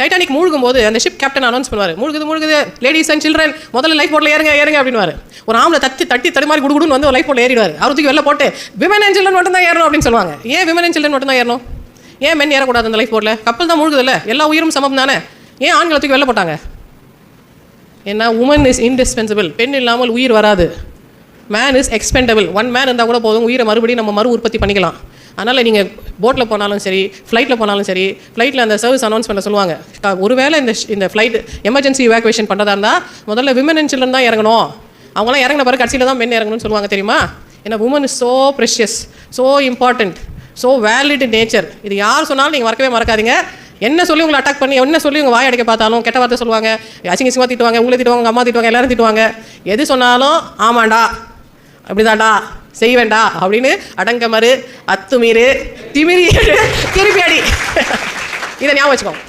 Titanic மூழ்கும் போது அந்த ஷிப் கேப்டன் அனௌன்ஸ் பண்ணுவார் மூழ்குது மூழ்குது. லேடிஸ் அண்ட் சில்ட்ரன் முதல்ல லைஃப் போட்டில் ஏறுங்க ஏறுங்க அப்படின்னு ஒரு ஆம்பளை தட்டி தட்டி தடுமாறி குடுகுடுன்னு வந்து லைஃப் போட்டில் ஏறிடுவார். அவர் தூக்கி வெளில போட்டு விமன் அண்ட் சில்ட்ரன் மட்டும் தான் ஏறணும் அப்படின்னு சொல்லுவாங்க. ஏன் விமன் அண்ட் சில்ட்ரன் மட்டும் தான் ஏறணும்? ஏன் மென் ஏறக்கூடாது அந்த லைஃப் போட்டில் கப்பல் தான் மூழ்குதுல்ல. எல்லா உயிரும் சமம் தானே. ஏன் ஆண்களை தூக்கி வெளில போட்டாங்க? ஏன்னா உமன் இஸ் இன்டிஸ்பென்சிபிள் பெண் இல்லாமல் உயிர் வராது. Man is expendable one man இருந்தால் கூட போதும். உயிரை மறுபடியும் நம்ம மறு உற்பத்தி பண்ணிக்கலாம். அதனால் நீங்கள் போட்டில் போனாலும் சரி ஃப்ளைட்டில் போனாலும் சரி ஃப்ளைட்டில் அந்த சர்வீஸ் அனௌன்ஸ் பண்ண சொல்லுவாங்க ஒருவேளை இந்த இந்த ஃப்ளைட் எமர்ஜென்சி இவாக்குவேஷன் பண்ணுறதா இருந்தால் முதல்ல விமன் அண்ட் சில்ட்ரன் தான் இறங்கணும். அவங்களாம் இறங்கின பிறகு கடைசியில் தான் மென் இறங்கணும்னு சொல்லுவாங்க தெரியுமா? ஏன்னா woman is so precious so important so valid nature இது யார் சொன்னாலும் நீங்கள் மறக்கவே மறக்காதீங்க. என்ன சொல்லி உங்களை அட்டாக் பண்ணி என்ன சொல்லி உங்கள் வாய் அடைக்க பார்த்தாலும் கெட்ட வார்த்தை சொல்லுவாங்க. அசிங்க சிங்கமாக திட்டுவாங்க உங்களை திட்டுவாங்க உங்க அம்மா திட்டுவாங்க எல்லாரும் திட்டுவாங்க. எது சொன்னாலும் ஆமாண்டா அப்படிதான்டா. செய்வேண்டா அப்படின்னு அடங்க மறு அத்துமீறு திமிரி திருப்பி அடி. இதை ஞாபகம் வச்சுக்கோங்க